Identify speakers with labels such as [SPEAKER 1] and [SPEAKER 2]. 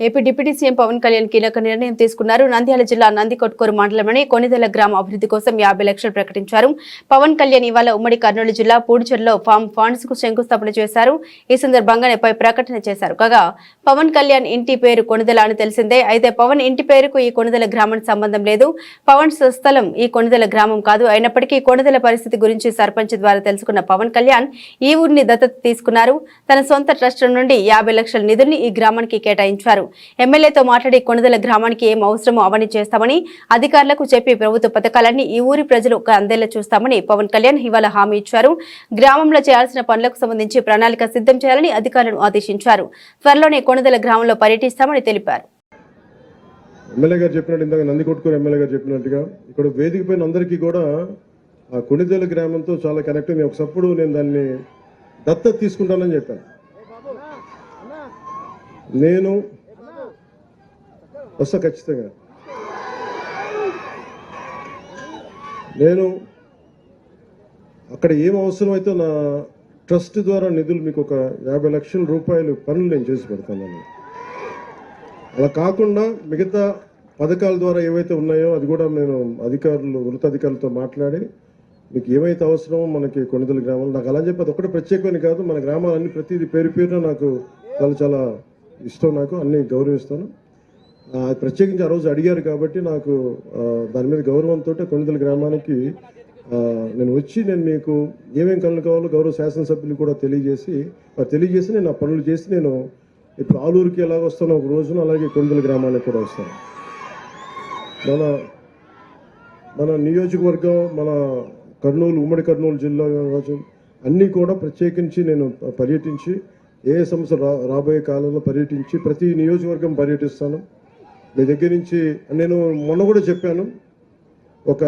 [SPEAKER 1] AP deputy CM Pawan Kalyan కీలక నిర్ణయం తీసుకున్నారు. నంద్యాల జిల్లా నందికొట్కూరు మండలమని కొనిదెల గ్రామ అభివృద్ధి కోసం యాభై లక్షలు ప్రకటించారు. పవన్ కళ్యాణ్ ఇవాళ ఉమ్మడి కర్నూలు జిల్లా పూడిచెర్లో ఫామ్ ఫండ్స్కు శంకుస్థాపన చేశారు. ఈ సందర్భంగానే పై ప్రకటన చేశారు. కాగా పవన్ కళ్యాణ్ ఇంటి పేరు కొనిదెల అని తెలిసిందే. అయితే పవన్ ఇంటి పేరుకు ఈ కొనిదెల గ్రామానికి సంబంధం లేదు. పవన్ స్వస్థలం ఈ కొనిదెల గ్రామం కాదు. అయినప్పటికీ కొనిదెల పరిస్థితి గురించి సర్పంచ్ ద్వారా తెలుసుకున్న పవన్ కళ్యాణ్ ఈ ఊరిని దత్తత తీసుకున్నారు. తన సొంత ట్రస్ట్ నుండి యాభై లక్షల నిధుల్ని ఈ గ్రామానికి కేటాయించారు. ఎమ్మెల్యేతో మాట్లాడి కొణిదెల గ్రామానికి ఏం అవసరమో అవన్నీ చేస్తామని అధికారులకు చెప్పి ప్రభుత్వ పథకాలన్నీ ఈ ఊరి ప్రజలు అందేలా చూస్తామని పవన్ కళ్యాణ్ ఇవాళ హామీ ఇచ్చారు. గ్రామంలో చేయాల్సిన పనులకు సంబంధించి ప్రణాళిక సిద్ధం చేయాలని అధికారులను ఆదేశించారు. త్వరలోనే కొణిదెల గ్రామంలో పర్యటిస్తామని తెలిపారు.
[SPEAKER 2] ఎమ్మెల్యే గారు చెప్పినట్టు ఇందాక నందికొట్కూరు ఎమ్మెల్యే గారు చెప్పినట్టుగా ఇక్కడ వేదిక పైన అందరికీ కూడా ఆ కొణిదేల గ్రామంతో చాలా కనెక్ట్ అయింది ఒకసప్పుడు నేను దాన్ని దత్తత తీసుకుంటానని చెప్పాను. నేను వస్తా ఖచ్చితంగా. నేను అక్కడ ఏం అవసరమైతే నా ట్రస్ట్ ద్వారా నిధులు మీకు ఒక యాభై లక్షల రూపాయలు పనులు నేను చేసి పెడతాను. అలా కాకుండా మిగతా పథకాల ద్వారా ఏవైతే ఉన్నాయో అది కూడా నేను అధికారులు ఉన్నతాధికారులతో మాట్లాడి మీకు ఏమైతే అవసరమో మనకి కొనిదల గ్రామాలు నాకు అలా చెప్పి అది ఒకటి ప్రత్యేకమైన కాదు మన గ్రామాలన్నీ ప్రతిదీ పేరు పేరున నాకు చాలా చాలా ఇష్టం నాకు అన్ని గౌరవిస్తాను. ప్రత్యేకించి ఆ రోజు అడిగారు కాబట్టి నాకు దాని మీద గౌరవంతో కొనిదల గ్రామానికి నేను వచ్చి నేను మీకు ఏమేమి కళ్ళు కావాలో గౌరవ శాసనసభ్యులు కూడా తెలియజేసి తెలియజేసి నేను ఆ పనులు చేసి నేను ఇప్పుడు ఆలూరుకి ఎలా వస్తానో ఒక రోజున అలాగే కొనిదల గ్రామానికి కూడా వస్తాను. మన మన నియోజకవర్గం మన కర్నూలు ఉమ్మడి కర్నూలు జిల్లా కావచ్చు అన్నీ కూడా ప్రత్యేకించి నేను పర్యటించి ఏ సమస్య రా రాబోయే కాలంలో పర్యటించి ప్రతి నియోజకవర్గం పర్యటిస్తాను. మీ దగ్గర నుంచి నేను మొన్న కూడా చెప్పాను. ఒక